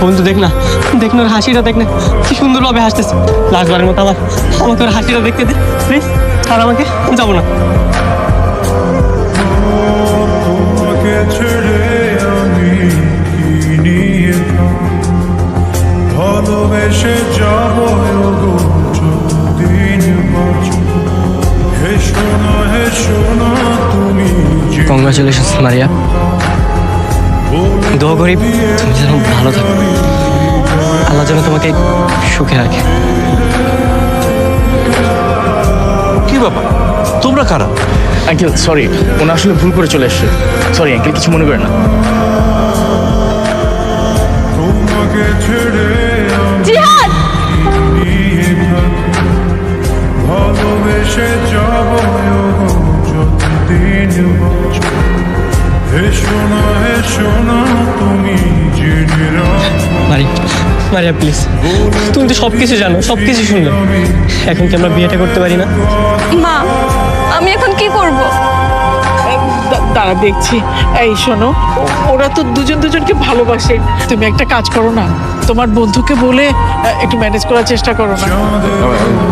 বন্ধু দেখ না দেখ না ওর হাসিটা দেখ না কি সুন্দরভাবে হাসতেছে। লাস্টবারের মতো আমার আমাকে ওর হাসিটা দেখতে দে প্লিজ আর আমাকে যাব না? ভালোবেসে যাব গো যতদিন দোয়া করি তুমি যেন ভালো থাকো। আল্লাহ যেন তোমাকে সুখে রাখে। কি ব্যাপার? তোমরা কারা? আঙ্কেল সরি ওনা আসলে ভুল করে চলে এসছে। সরি আঙ্কেল কিছু মনে করে না। ভালোবেসে যাব যতদিন বাঁচব। না মারিয়া প্লিজ তুমি তো সব কিছু জানো সব কিছু শুনলে। এখন কি আমরা বিয়েটা করতে পারি না? মা আমি এখন কি করব? দাঁড়া দেখছি। এই শোনো ওরা তো দুজন দুজনকে ভালোবাসে। তুমি একটা কাজ করো না তোমার বন্ধুকে বলে একটু ম্যানেজ করার চেষ্টা করো না।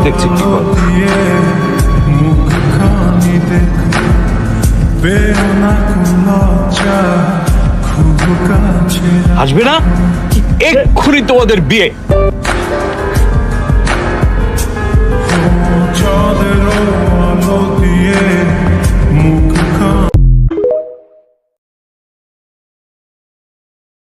দেখছি কি বল। আসবে না? এক্ষুনি তোমাদের বিয়ে।